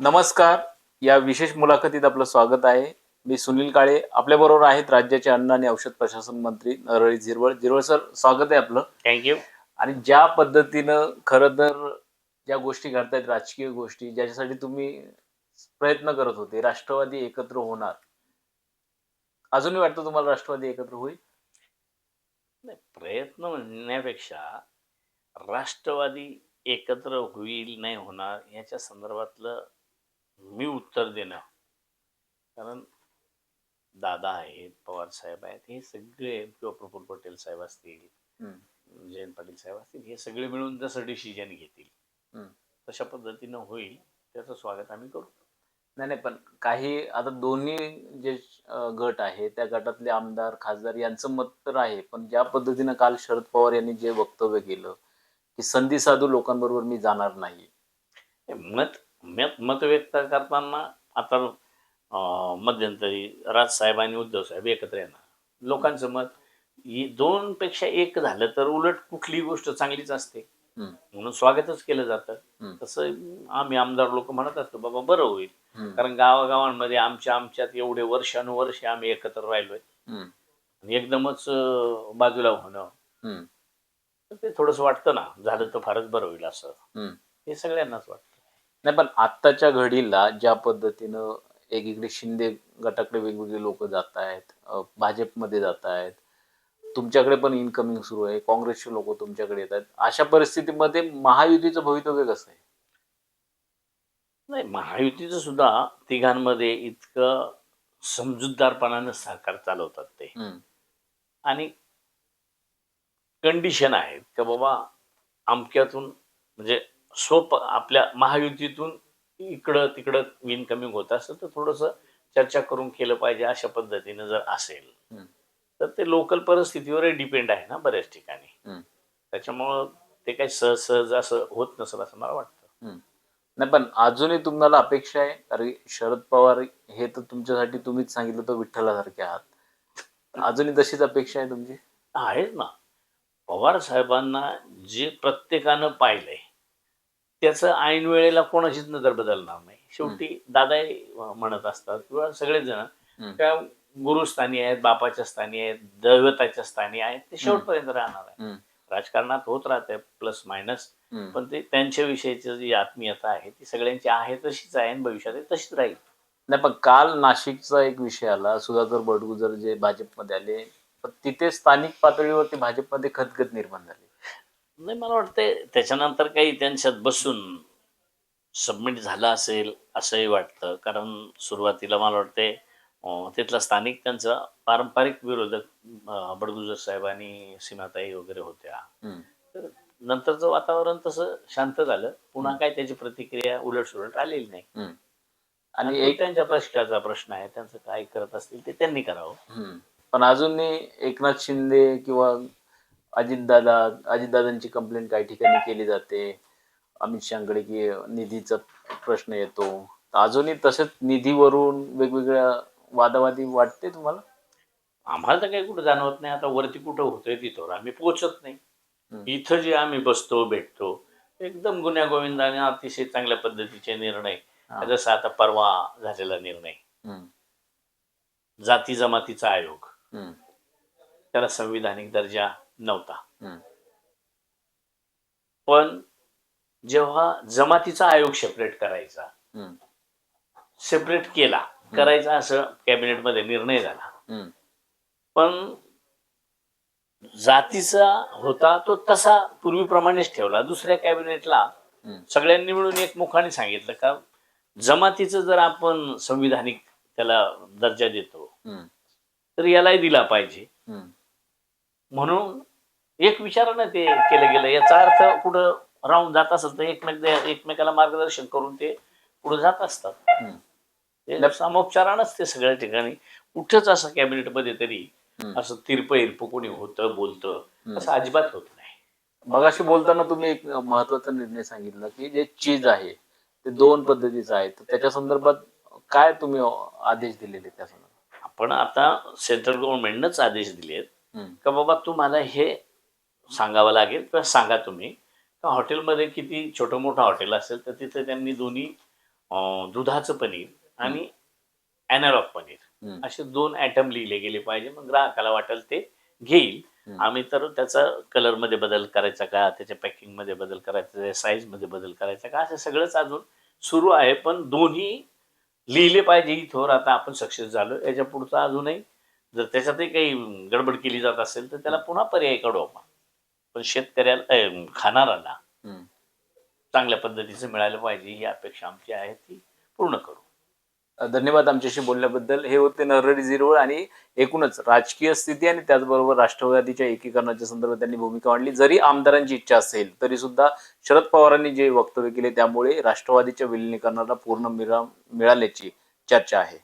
नमस्कार. या विशेष मुलाखतीत आपलं स्वागत आहे. मी सुनील काळे. आपल्या बरोबर आहेत राज्याचे अन्न आणि औषध प्रशासन मंत्री नरहरी झिरवळ. झिरवळ सर स्वागत आहे आपलं. थँक्यू आणि ज्या पद्धतीनं खरं तर ज्या गोष्टी घडतायत राजकीय गोष्टी ज्याच्यासाठी तुम्ही प्रयत्न करत होते राष्ट्रवादी एकत्र होणार. अजूनही वाटतं तुम्हाला राष्ट्रवादी एकत्र होईल? नाही प्रयत्न म्हणण्यापेक्षा राष्ट्रवादी एकत्र होईल नाही होणार याच्या संदर्भातलं मी उत्तर देणं कारण दादा आहेत पवार साहेब आहेत हे सगळे किंवा प्रफुल्ल पटेल साहेब असतील. जयंत पाटील साहेब असतील हे सगळे मिळून जसं डिसिजन घेतील. तशा पद्धतीनं होईल त्याचं स्वागत आम्ही करू नाही नाही पण काही आता दोन्ही जे गट आहे त्या गटातले आमदार खासदार यांचं मत तर आहे पण ज्या पद्धतीनं काल शरद पवार यांनी जे वक्तव्य केलं की संधी साधू लोकांबरोबर मी जाणार नाही मत मत मत व्यक्त करताना आता मध्यंतरी राजसाहेब आणि उद्धव साहेब एकत्र येणार लोकांचं मत ही दोन पेक्षा एक झालं तर उलट कुठलीही गोष्ट चांगलीच असते. म्हणून स्वागतच केलं जातं. तसं आम्ही आमदार लोक म्हणत असतो बाबा बरं होईल. कारण गावागावांमध्ये आमच्या आमच्यात एवढे वर्षानुवर्षे आम्ही एकत्र राहिलोय. आणि एकदमच बाजूला होणं ते थोडंसं वाटतं ना झालं तर फारच बरं होईल असं. हे सगळ्यांनाच वाटतं नाही पण आत्ताच्या घडीला ज्या पद्धतीनं एकीकडे शिंदे गटाकडे वेगवेगळे लोक जात आहेत भाजपमध्ये जात आहेत तुमच्याकडे पण इनकमिंग सुरू आहे काँग्रेसचे लोक तुमच्याकडे येत आहेत. अशा परिस्थितीमध्ये महायुतीचं भवितव्य कसं आहे? नाही महायुतीचं सुद्धा तिघांमध्ये इतकं समजूतदारपणानं सरकार चालवतात ते. आणि कंडिशन आहेत का बाबा अमक्यातून म्हणजे सोप आपल्या महायुतीतून इकडं तिकडं इनकमिंग होत असेल तर थोडंसं चर्चा करून केलं पाहिजे अशा पद्धतीनं जर असेल. तर ते लोकल परिस्थितीवर डिपेंड आहे ना बऱ्याच ठिकाणी. त्याच्यामुळं ते काही सहज सहज असं होत नसेल असं मला वाटतं. नाही पण अजूनही तुम्हाला अपेक्षा आहे? अरे शरद पवार हे तर तुमच्यासाठी तुम्हीच सांगितलं तर विठ्ठलासारखे आहात. अजूनही तशीच अपेक्षा आहे तुमची? आहेत ना. पवार साहेबांना जे प्रत्येकानं पाहिलंय त्याचं ऐन वेळेला कोणाचीच नजर बदलणार नाही. शेवटी दादाही म्हणत असतात किंवा सगळेच जण. त्या गुरुस्थानी आहेत बापाच्या स्थानी आहेत दैवताच्या स्थानी आहेत ते शेवटपर्यंत राहणार आहे. राजकारणात होत राहते प्लस मायनस. पण ते त्यांच्याविषयीची जी आत्मीयता आहे ती सगळ्यांची आहे तशीच आहे आणि भविष्यात तशीच राहील. नाही पण काल नाशिकचा एक विषय आला. सुधाकर बडगुजर जे भाजपमध्ये आले पण तिथे स्थानिक पातळीवरती भाजपमध्ये खतखत निर्माण झाली. नाही मला वाटतंय त्याच्यानंतर काही त्यांच्यात बसून सबमिट झालं असेल असंही वाटतं. कारण सुरुवातीला मला वाटते तिथला स्थानिक त्यांचा पारंपरिक विरोधक बडगुजर साहेब आणि सीमाताई वगैरे होत्या. तर नंतरचं वातावरण तसं शांत झालं. पुन्हा काय त्याची प्रतिक्रिया उलट सुलट आलेली नाही. आणि एक त्यांच्या प्रश्नाचा प्रश्न आहे त्यांचं काय करत असतील ते त्यांनी करावं. पण अजूनही एकनाथ शिंदे किंवा अजितदादा अजितदादांची कंप्लेंट काही ठिकाणी केली जाते अमित शहाकडे की निधीचा प्रश्न येतो अजूनही तसेच निधीवरून वेगवेगळ्या वादावादी वाटते तुम्हाला आम्हाला तर काही कुठं जाणवत नाही आता वरती कुठं होतंय तिथं आम्ही पोहोचत नाही. इथं जे आम्ही बसतो भेटतो एकदम गुन्ह्या गोविंदाने अतिशय चांगल्या पद्धतीचे निर्णय. जसं आता परवा झालेला निर्णय. जाती जमातीचा आयोग. त्याला संविधानिक दर्जा नव्हता. पण जेव्हा जमातीचा आयोग सेपरेट करायचा. सेपरेट केला करायचा असं कॅबिनेटमध्ये निर्णय झाला. पण जातीचा होता तो तसा पूर्वीप्रमाणेच ठेवला दुसऱ्या कॅबिनेटला. सगळ्यांनी मिळून एक मुखाने सांगितलं का जमातीचं जर आपण संविधानिक त्याला दर्जा देतो. तर यालाही दिला पाहिजे. म्हणून एक विचारानं ते केलं गेलं याचा अर्थ कुठं राहून जात असत तर एकमेक एकमेकाला मार्गदर्शन करून ते पुढे जात असतात. ते सामोपचारानंच ते सगळ्या ठिकाणी कुठंच असं कॅबिनेटमध्ये तरी हम्म. असं तिरप इरप कोणी होतं बोलतं. असं अजिबात होत नाही मगाशी बोलताना तुम्ही एक महत्त्वाचा निर्णय सांगितला की जे चीज आहे ते दोन पद्धतीचं आहे तर त्याच्या संदर्भात काय तुम्ही आदेश दिलेले त्या संदर्भात आपण आता सेंट्रल गव्हर्नमेंटनंच आदेश दिलेत. का बाबा तुम्हाला हे सांगावं लागेल किंवा सांगा तुम्ही. का हॉटेलमध्ये किती छोटं मोठं हॉटेल असेल तर तिथे त्यांनी दोन्ही दुधाचं पनीर आणि अॅनालॉग पनीर. असे दोन ॲटम लिहिले गेले पाहिजे. मग ग्राहकाला वाटेल ते घेईल. आम्ही तर त्याचा कलरमध्ये बदल करायचा का त्याच्या पॅकिंगमध्ये बदल करायचा त्याच्या साईजमध्ये बदल करायचा का असं सगळंच अजून सुरू आहे. पण दोन्ही लिहिले पाहिजे इथवर. आता आपण सक्सेस झालो याच्या पुढचं अजूनही जर त्याच्यातही काही गडबड केली जात असेल तर त्याला पुन्हा पर्याय काढू आपण. पण शेतकऱ्याला हम्म. चांगल्या पद्धतीचं मिळालं पाहिजे ही अपेक्षा आमची आहे ती पूर्ण करू. धन्यवाद आमच्याशी बोलल्याबद्दल. हे होते नरहरी झिरवळ आणि एकूणच राजकीय स्थिती आणि त्याचबरोबर राष्ट्रवादीच्या एकीकरणाच्या संदर्भात त्यांनी भूमिका मांडली. जरी आमदारांची इच्छा असेल तरी सुद्धा शरद पवारांनी जे वक्तव्य केले त्यामुळे राष्ट्रवादीच्या विलिनीकरणाला पूर्ण मिरा मिळाल्याची चर्चा आहे.